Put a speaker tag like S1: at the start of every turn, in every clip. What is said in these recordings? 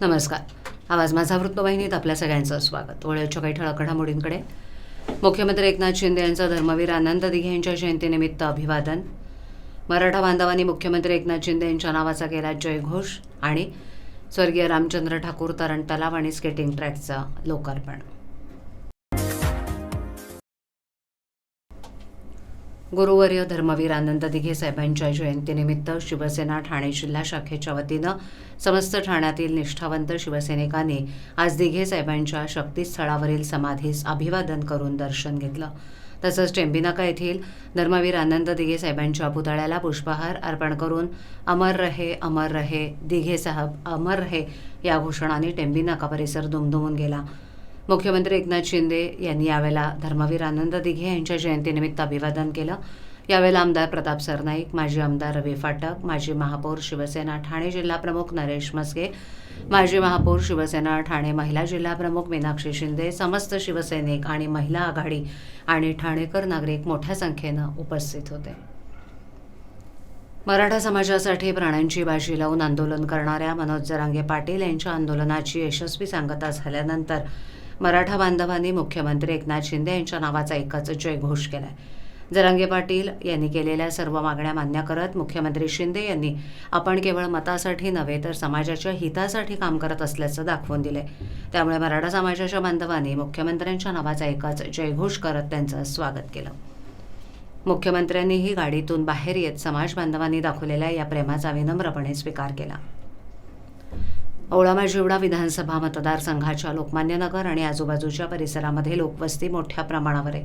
S1: नमस्कार. आवाज माझा वृत्तवाहिनीत आपल्या सगळ्यांचं स्वागत. वळ्याच्या काही ठळक घडामोडींकडे. मुख्यमंत्री एकनाथ शिंदे यांचं धर्मवीर आनंद दिघे यांच्या जयंतीनिमित्त अभिवादन. मराठा बांधवांनी मुख्यमंत्री एकनाथ शिंदे यांच्या नावाचा केला जयघोष आणि स्वर्गीय रामचंद्र ठाकूर तरण तलाव आणि स्केटिंग ट्रॅकचं लोकार्पण. गुरुवर्य धर्मवीर आनंद दिघे साहेबांच्या जयंतीनिमित्त शिवसेना ठाणे जिल्हा शाखेच्या वतीनं समस्त ठाण्यातील निष्ठावंत शिवसैनिकांनी आज दिघे साहेबांच्या शक्तीस्थळावरील समाधीस अभिवादन करून दर्शन घेतलं. तसंच टेंबिनाका येथील धर्मवीर आनंद दिघे साहेबांच्या पुतळ्याला पुष्पहार अर्पण करून अमर रहे अमर रहे दिघे साहब अमर रहे या घोषणाने टेंबिनाका परिसर दुमदुमून गेला. मुख्यमंत्री एकनाथ शिंदे यांनी यावेळेला धर्मवीर आनंद दिघे यांच्या जयंतीनिमित्त अभिवादन केलं. यावेळेला आमदार प्रताप सरनाईक माजी आमदार रवी फाटक माजी महापौर शिवसेना ठाणे जिल्हाप्रमुख नरेश मस्के माजी महापौर शिवसेना ठाणे महिला जिल्हाप्रमुख मीनाक्षी शिंदे समस्त शिवसैनिक आणि महिला आघाडी आणि ठाणेकर नागरिक मोठ्या संख्येनं उपस्थित होते. मराठा समाजासाठी प्राण्यांची बाजी लावून आंदोलन करणाऱ्या मनोज जरांगे पाटील यांच्या आंदोलनाची यशस्वी सांगता झाल्यानंतर मराठा बांधवांनी मुख्यमंत्री एकनाथ शिंदे यांच्या नावाचा एकच जयघोष केलाय. जरांगे पाटील यांनी केलेल्या सर्व मागण्या मान्य करत मुख्यमंत्री शिंदे यांनी आपण केवळ मतासाठी नव्हे तर समाजाच्या हितासाठी काम करत असल्याचं दाखवून दिले त्यामुळे मराठा समाजाच्या बांधवांनी मुख्यमंत्र्यांच्या नावाचा एकच जयघोष करत त्यांचं स्वागत केलं. मुख्यमंत्र्यांनीही गाडीतून बाहेर येत समाज बांधवांनी दाखवलेल्या या प्रेमाचा विनम्रपणे स्वीकार केला. औळामा जिवडा विधानसभा मतदारसंघाच्या लोकमान्यनगर आणि आजूबाजूच्या परिसरामध्ये लोकवस्ती मोठ्या प्रमाणावर आहे.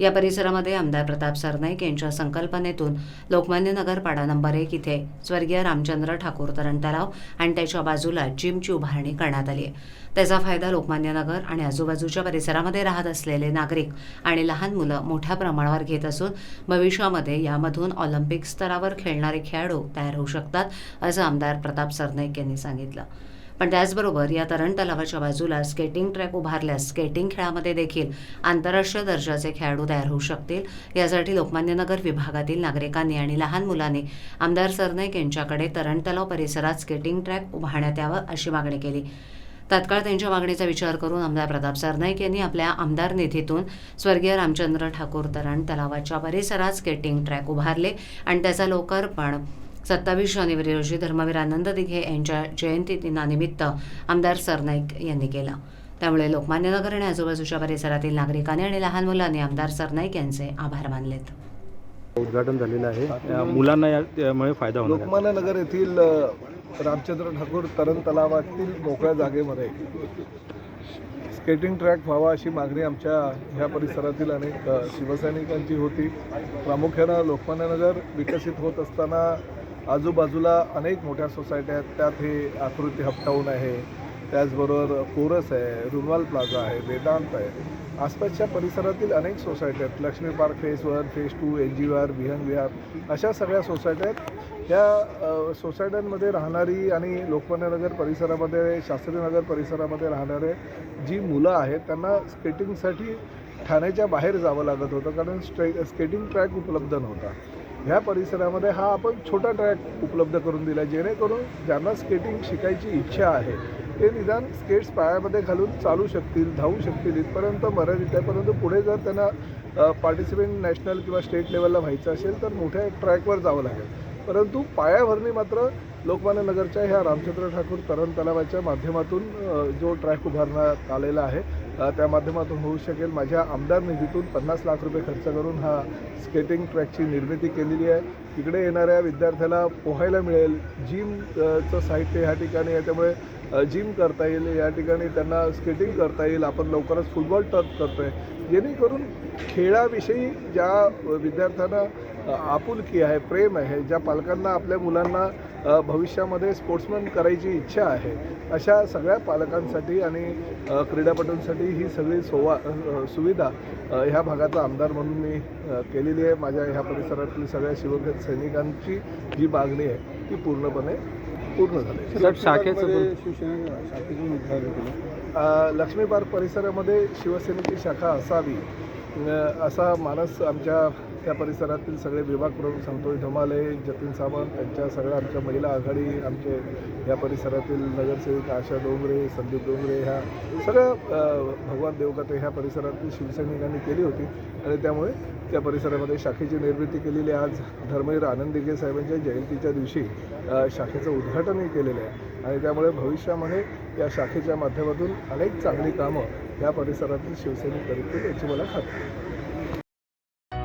S1: या परिसरामध्ये आमदार प्रताप सरनाईक यांच्या संकल्पनेतून लोकमान्यनगर पाडा नंबर एक इथे स्वर्गीय रामचंद्र ठाकूर तरण तलाव आणि त्याच्या बाजूला जिमची उभारणी करण्यात आली आहे. त्याचा फायदा लोकमान्यनगर आणि आजूबाजूच्या परिसरामध्ये राहत असलेले नागरिक आणि लहान मुलं मोठ्या प्रमाणावर घेत असून भविष्यामध्ये यामधून ऑलिम्पिक स्तरावर खेळणारे खेळाडू तयार होऊ शकतात असं आमदार प्रताप सरनाईक यांनी सांगितलं. पण त्याचबरोबर या तरण तलावाच्या बाजूला स्केटिंग ट्रॅक उभारल्यास स्केटिंग खेळामध्ये देखील आंतरराष्ट्रीय दर्जाचे खेळाडू तयार होऊ शकतील. यासाठी लोकमान्यनगर विभागातील नागरिकांनी आणि लहान मुलांनी आमदार सरनाईक यांच्याकडे तरण तलाव परिसरात स्केटिंग ट्रॅक उभारण्यात यावं अशी मागणी केली. तात्काळ त्यांच्या मागणीचा विचार करून आमदार प्रताप सरनाईक यांनी आपल्या आमदार निधीतून स्वर्गीय रामचंद्र ठाकूर तरण तलावाच्या परिसरात स्केटिंग ट्रॅक उभारले आणि त्याचा लोकार्पण सत्तावीस जानेवारी रोजी धर्मवीर आनंद दिघे यांच्या जयंती दिनानिमित्त आमदार सरनाईक यांनी केला. त्यामुळे लोकमान्यनगर आणि आजूबाजूच्या परिसरातील नागरिकांनी आणि लहान मुलांनी आमदार सरनाईक यांचे आभार मानलेत.
S2: उद्घाटन झालेलं आहे. मुलांना यामुळे फायदा होणार आहे.
S3: लोकमान्य नगर येथील रामचंद्र ठाकूर तरण तलावातील मोकळ्या जागेमध्ये स्केटिंग ट्रॅक व्हावा अशी मागणी आमच्या ह्या परिसरातील अनेक शिवसैनिकांची होती. प्रामुख्यानं लोकमान्य नगर विकसित होत असताना आजूबाजूला अनेक मोठ्या सोसायट्या आहेत. त्यात हे आकृती हपटाऊन आहे. त्याचबरोबर कोरस आहे रुनवाल प्लाझा आहे वेदांत आहे. आसपासच्या परिसरातील अनेक सोसायट्या आहेत. Lakshmi park phase one phase two N G R Vihang Vihar अशा सगळ्या सोसायट्या आहेत. या सोसायट्यांमध्ये राहणारी आणि लोकमान्यनगर परिसरामध्ये शास्त्रीनगर परिसरामध्ये राहणारे जी मुलं आहेत त्यांना स्केटिंगसाठी ठाण्याच्या बाहेर जावं लागत होतं. कारण स्ट्रे स्केटिंग ट्रॅक उपलब्ध नव्हता. ह्या परिसरामध्ये हा आपण छोटा ट्रॅक उपलब्ध करून दिला जेणेकरून ज्यांना स्केटिंग शिकायची इच्छा आहे ते निदान स्केट्स पायामध्ये घालून चालू शकतील धावू शकतील. इथपर्यंत मर्यादित आहे परंतु पुढे जर त्यांना पार्टिसिपेंट नॅशनल किंवा स्टेट लेवलला व्हायचं असेल तर मोठ्या ट्रॅकवर जावं लागेल. परंतु पायाभरणी मात्र लोकमान्य नगरच्या ह्या रामचंद्र ठाकूर तरण तलावाच्या माध्यमातून जो ट्रॅक उभारण्यात आलेला आहे त्या माध्यमातून होऊ शकेल. माझ्या आमदार निधीतून पन्नास लाख रुपये खर्च करून हा स्केटिंग ट्रॅकची निर्मिती केलेली आहे. तिकडे येणाऱ्या विद्यार्थ्याला पोहायला मिळेल. जिमचं साहित्य ह्या ठिकाणी आहे. त्यामुळे जिम करता येईल. या ठिकाणी त्यांना स्केटिंग करता येईल. आपण लवकरच फुटबॉल टर्फ करतोय. जेणेकरून खेळाविषयी ज्या विद्यार्थ्यांना आपुलकी आहे प्रेम आहे ज्या पालकांना आपल्या मुलांना भविष्यामध्ये स्पोर्ट्समन करायची इच्छा आहे अशा सगळ्या पालकांसाठी आणि क्रीडापटूंसाठी ही सगळी सोवा सुविधा ह्या भागाचा आमदार म्हणून मी केलेली आहे. माझ्या ह्या परिसरातील सगळ्या शिवसेना सैनिकांची जी मागणी आहे ती पूर्णपणे पूर्ण झाली.
S2: शाखेचं
S3: लक्ष्मी पार्क परिसरामध्ये शिवसेनेची शाखा असावी असा मानस आमच्या त्या परिसरातील सगळे विभाग प्रमुख सांगतो धमाले जतीन सावंत त्यांच्या सगळ्या आमच्या महिला आघाडी आमचे या परिसरातील नगरसेविका आशा डोंगरे संदीप डोंगरे ह्या सगळ्या भगवान देवगते ह्या परिसरातील शिवसैनिकांनी केली होती. आणि त्यामुळे त्या परिसरामध्ये शाखेची निर्मिती केलेली आहे. आज धर्मवीर आनंद दिघे साहेबांच्या जयंतीच्या दिवशी शाखेचं उद्घाटनही केलेलं आहे. आणि त्यामुळे भविष्यामध्ये या शाखेच्या माध्यमातून अनेक चांगली कामं या परिसरातील शिवसैनिक करतील याची मला खात्री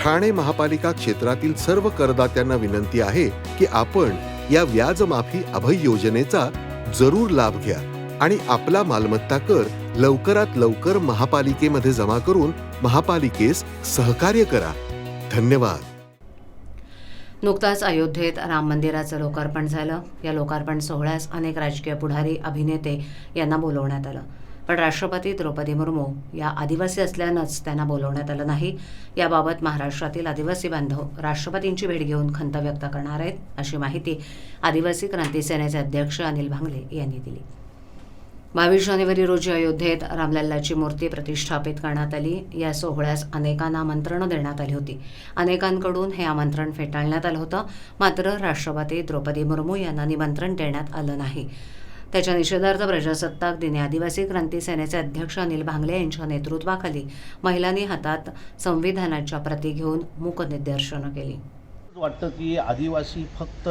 S4: ठाणे महापालिका क्षेत्रातील सर्व करदात्यांना विनंती आहे की आपण या व्याजमाफी अभय योजनेचा जरूर लाभ घ्या आणि आपला मालमत्ता कर लवकरात लवकर महापालिकेमध्ये जमा करून महापालिकेस सहकार्य करा. धन्यवाद.
S1: नुकताच अयोध्येत राम मंदिराचं लोकार्पण झालं. या लोकार्पण सोहळ्यास अनेक राजकीय पुढारी अभिनेते यांना बोलवण्यात आलं. पण राष्ट्रपती द्रौपदी मुर्मू या आदिवासी असल्यानंच त्यांना बोलवण्यात आलं नाही. याबाबत महाराष्ट्रातील आदिवासी बांधव राष्ट्रपतींची भेट घेऊन खंत व्यक्त करणार आहेत अशी माहिती आदिवासी क्रांती सेनेचे अध्यक्ष अनिल भांगले यांनी दिली. बावीस जानेवारी रोजी अयोध्येत रामलल्लाची मूर्ती प्रतिष्ठापित करण्यात आली. या सोहळ्यास अनेकांना आमंत्रणं देण्यात आली होती. अनेकांकडून हे आमंत्रण फेटाळण्यात आलं होतं. मात्र राष्ट्रपती द्रौपदी मुर्मू यांना निमंत्रण देण्यात आलं नाही. त्याच्या निषेधार्थ प्रजासत्ताक दिनी आदिवासी क्रांती सेनेचे अध्यक्ष अनिल भांगले यांच्या नेतृत्वाखाली महिलांनी हातात संविधानाच्या प्रती घेऊन मूक निदर्शनं केली
S5: वाटतं की आदिवासी फक्त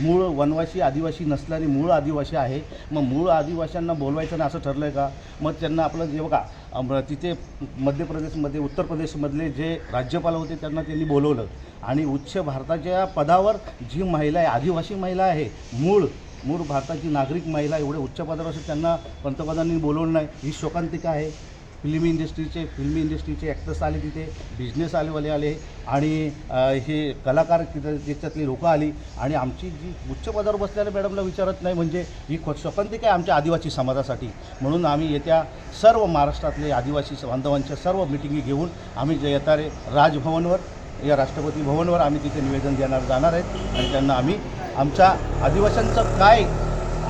S5: मूळ वनवासी आदिवासी नसल्याने मूळ आदिवासी आहे. मग मूळ आदिवासींना बोलवायचं नाही असं ठरलं आहे का? मग त्यांना आपलं जे बघा तिथे मध्य प्रदेशमध्ये उत्तर प्रदेशमधले जे राज्यपाल होते त्यांना त्यांनी बोलवलं. आणि उच्च भारताच्या पदावर जी महिला आहे आदिवासी महिला आहे मूळ मूळ भारताची नागरिक महिला एवढे उच्च पदावर असून त्यांना पंतप्रधानांनी बोलवलं नाही. ही शोकांतिका आहे. फिल्मी इंडस्ट्रीचे फिल्मी इंडस्ट्रीचे ॲक्टर्स आले तिथे बिझनेस आलेवाले आले. आणि हे कलाकार तिथे त्याच्यातली लोकं आली. आणि आमची जी उच्च पदावर बसलेल्या मॅडमला विचारत नाही म्हणजे ही खो शोकांतिका आहे आमच्या आदिवासी समाजासाठी. म्हणून आम्ही येत्या सर्व महाराष्ट्रातले आदिवासी बांधवांच्या सर्व मिटिंगी घेऊन आम्ही जे येणारे राजभवनवर या राष्ट्रपती भवनवर आम्ही तिथे निवेदन देणार जाणार आहेत. आणि त्यांना आम्ही आमच्या आदिवासींचं काय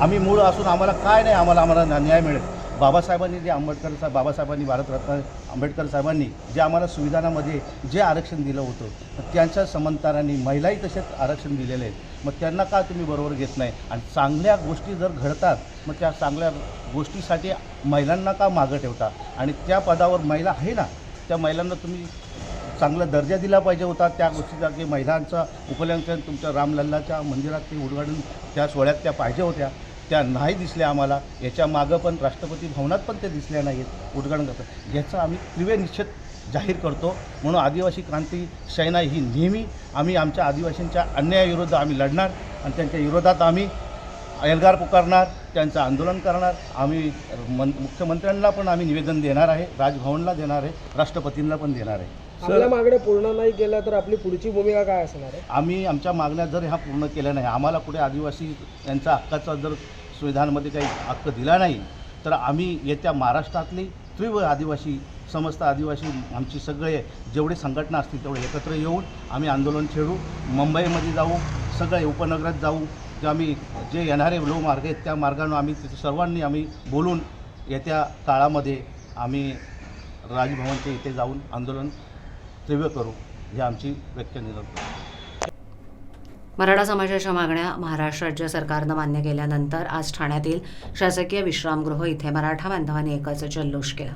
S5: आम्ही मूळ असून आम्हाला काय नाही आम्हाला आम्हाला न्याय मिळेल. बाबासाहेबांनी जे आंबेडकर साहेब बाबासाहेबांनी भारतरत्न आंबेडकर साहेबांनी जे आम्हाला संविधानामध्ये जे आरक्षण दिलं होतं त्यांच्या समंतरांनी महिलाही तसेच आरक्षण दिलेले आहेत. मग त्यांना का तुम्ही बरोबर घेत नाही? आणि चांगल्या गोष्टी जर घडतात मग त्या चांगल्या गोष्टीसाठी महिलांना का मागं ठेवता? आणि त्या पदावर महिला आहे ना त्या महिलांना तुम्ही चांगला दर्जा दिला पाहिजे होता त्या गोष्टीचा की महिलांचा उपलंकन तुमच्या रामलल्लाच्या मंदिरात ते उद्घाटन त्या सोहळ्यात त्या पाहिजे होत्या. त्या नाही दिसल्या आम्हाला. याच्या मागं पण राष्ट्रपती भवनात पण ते दिसल्या नाहीत. उद्घाटन करतात. याचा आम्ही तीव्र निश्चित जाहीर करतो. म्हणून आदिवासी क्रांती सेना ही नेहमी आम्ही आमच्या आदिवासींच्या अन्यायाविरुद्ध आम्ही लढणार आणि त्यांच्या विरोधात आम्ही एल्गार पुकारणार त्यांचं आंदोलन करणार. आम्ही मन मुख्यमंत्र्यांना पण आम्ही निवेदन देणार आहे राजभवनला देणार आहे राष्ट्रपतींना पण देणार आहे.
S6: आपल्या मागण्या पूर्ण नाही केल्या तर आपली पुढची भूमिका काय असणार आहे?
S5: आम्ही आमच्या मागण्या जर ह्या पूर्ण केल्या नाही आम्हाला कुठे आदिवासी यांचा हक्काचा जर संविधानामध्ये काही हक्क दिला नाही तर आम्ही येत्या महाराष्ट्रातली तीव्र आदिवासी समस्त आदिवासी आमची सगळे जेवढे संघटना असतील तेवढे एकत्र येऊन आम्ही आंदोलन छेडू मुंबईमध्ये जाऊ सगळे उपनगरात जाऊ जे आम्ही जे येणारे लोक मार्ग आहेत त्या मार्गानं आम्ही तिथे सर्वांनी आम्ही बोलून येत्या काळामध्ये आम्ही राजभवनच्या इथे जाऊन आंदोलन तीव्र करू ही आमची व्यक्त निरंतर
S1: मराठा समाजाच्या मागण्या महाराष्ट्र राज्य सरकारनं मान्य केल्यानंतर आज ठाण्यातील शासकीय विश्रामगृह इथे मराठा बांधवांनी एकच जल्लोष केला.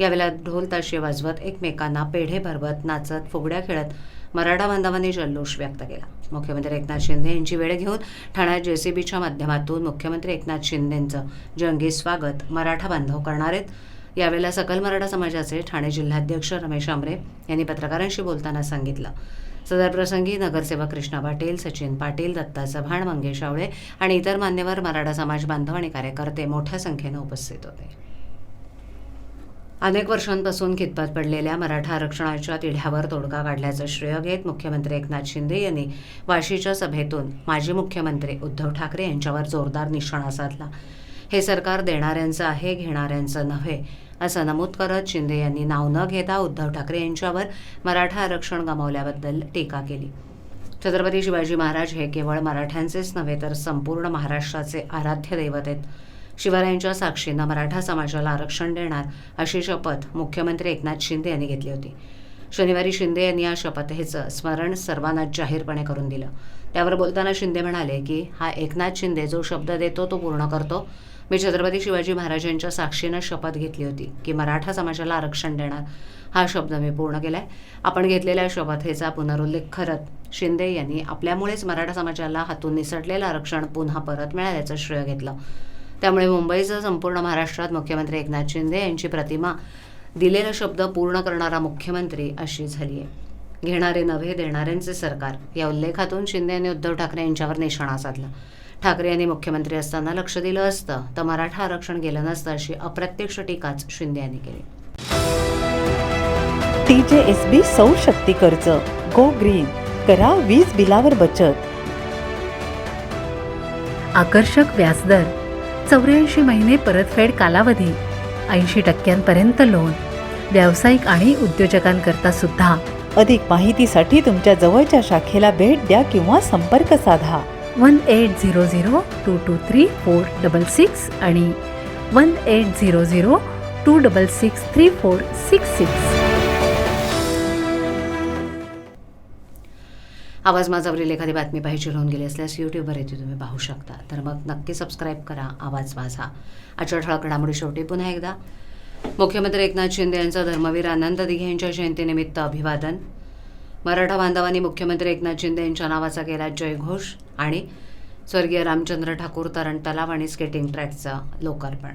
S1: यावेळेला ढोल ताशे वाजवत एकमेकांना पेढे भरवत नाचत फुगड्या खेळत मराठा बांधवांनी जल्लोष व्यक्त केला. मुख्यमंत्री एकनाथ शिंदे यांची वेळ घेऊन ठाण्यात जेसीबीच्या माध्यमातून मुख्यमंत्री एकनाथ शिंदेंचं जंगी स्वागत मराठा बांधव करणार आहेत. यावेळेला सकल मराठा समाजाचे ठाणे जिल्हाध्यक्ष रमेश आमरे यांनी पत्रकारांशी बोलताना सांगितलं. सदर प्रसंगी नगरसेवक कृष्णा पाटील सचिन पाटील दत्ता चव्हाण मंगेश आवळे आणि इतर मान्यवर मराठा समाज बांधव आणि कार्यकर्ते मोठ्या संख्येनं उपस्थित होते. अनेक वर्षांपासून खितपात पडलेल्या मराठा आरक्षणाच्या तिढ्यावर तोडगा काढल्याचं श्रेय घेत मुख्यमंत्री एकनाथ शिंदे यांनी वाशीच्या सभेतून माजी मुख्यमंत्री उद्धव ठाकरे यांच्यावर जोरदार निशाणा साधला. हे सरकार देणाऱ्यांचं आहे घेणाऱ्यांचं नव्हे असं नमूद करत शिंदे यांनी नाव न घेता उद्धव ठाकरे यांच्यावर मराठा आरक्षण गमावल्याबद्दल टीका केली. छत्रपती शिवाजी महाराज हे केवळ मराठ्यांचेच नव्हे तर संपूर्ण महाराष्ट्राचे आराध्य दैवत आहेत. शिवरायांच्या साक्षीनं मराठा समाजाला आरक्षण देणार अशी शपथ मुख्यमंत्री एकनाथ शिंदे यांनी घेतली होती. शनिवारी शिंदे यांनी या शपथेचं स्मरण सर्वांना जाहीरपणे करून दिलं. त्यावर बोलताना शिंदे म्हणाले की हा एकनाथ शिंदे जो शब्द देतो तो पूर्ण करतो. मी छत्रपती शिवाजी महाराजांच्या साक्षीनं शपथ घेतली होती की मराठा समाजाला आरक्षण देणार. हा शब्द मी पूर्ण केलाय. आपण घेतलेल्या शपथेचा पुनरुल्लेख करत शिंदे यांनी आपल्यामुळेच मराठा समाजाला हातून निसटलेलं आरक्षण पुन्हा परत मिळाल्याचं श्रेय घेतलं. त्यामुळे मुंबईसह संपूर्ण महाराष्ट्रात मुख्यमंत्री एकनाथ शिंदे यांची प्रतिमा दिलेला शब्द पूर्ण करणारा मुख्यमंत्री अशी झाली आहे. घेणारे नव्हे देणाऱ्यांचे सरकार या उल्लेखातून शिंदे यांनी उद्धव ठाकरे यांच्यावर निशाणा साधला. ठाकरे यांनी मुख्यमंत्री असताना लक्ष दिलं असतं. तर मराठा आरक्षण गेलं नसतं अशी अप्रत्यक्ष टीकाच शिंदे यांनी केली.
S7: टीजेएसबी सौशक्ती कर्ज. Go green. करा वीज बिलावर बचत.
S8: आकर्षक व्याजदर. चौऱ्याऐंशी महिने परतफेड कालावधी. ऐंशी टक्क्यांपर्यंत लोन. व्यावसायिक आणि उद्योजकांकरता सुद्धा.
S7: अधिक माहितीसाठी तुमच्या जवळच्या शाखेला भेट द्या किंवा संपर्क साधा.
S8: One eight zero zero two two three four double six आणि one eight zero zero two double six three four six six
S1: Awaaz माझावरील एखादी बातमी पाहिजे राहून गेली असल्यास यूट्यूबवर येथे तुम्ही पाहू शकता. तर मग नक्की सबस्क्राईब करा आवाज माझा आजच्या ठळक घडामोडी शेवटी पुन्हा एकदा. मुख्यमंत्री एकनाथ शिंदे यांचं धर्मवीर आनंद दिघे यांच्या जयंतीनिमित्त अभिवादन. मराठा बांधवांनी मुख्यमंत्री एकनाथ शिंदे यांच्या नावाचा केला जयघोष आणि स्वर्गीय रामचंद्र ठाकूर तरण तलाव आणि स्केटिंग ट्रॅकचं लोकार्पण.